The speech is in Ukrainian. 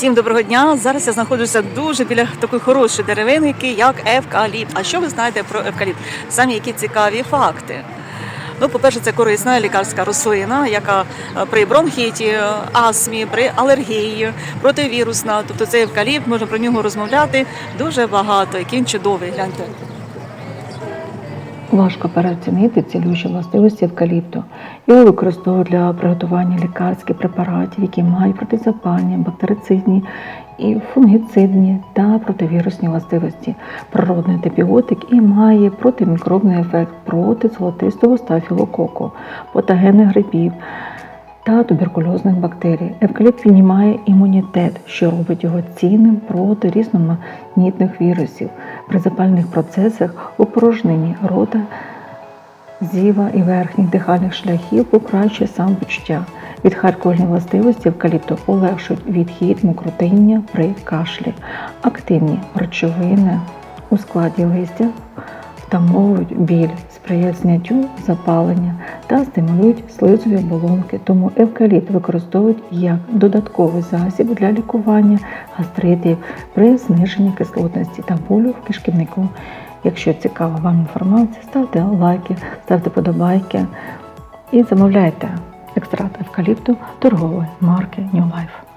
Всім доброго дня. Зараз я знаходжуся дуже біля такої хорошої деревинки, як евкаліпт. А що ви знаєте про евкаліпт? Самі які цікаві факти. Ну, по-перше, це корисна лікарська рослина, яка е, при бронхіті, е, астмі, при алергії, противірусна. Тобто цей евкаліпт, можна про нього розмовляти дуже багато. Який він чудовий, гляньте. Важко переоцінити цілющі властивості евкаліпту. Його використовують для приготування лікарських препаратів, які мають протизапальні, бактерицидні і фунгіцидні та противірусні властивості. Природний антибіотик і має протимікробний ефект проти золотистого стафілококу, патогенних грибів та туберкульозних бактерій. Евкаліпт піднімає імунітет, що робить його цінним проти різноманітних вірусів. При запальних процесах у порожнині рота, зіва і верхніх дихальних шляхів покращує самопочуття. Відхаркувальні властивості евкаліпту полегшують відхід мокротиння при кашлі. Активні речовини у складі листя втамовують біль, сприяють зняттю запалення та стимулюють слизові оболонки. Тому евкаліпт використовують як додатковий засіб для лікування гастритів при зниженні кислотності та болю в кишківнику. Якщо цікава вам інформація, ставте лайки, ставте подобайки і замовляйте екстракт евкаліпту торгової марки New Life.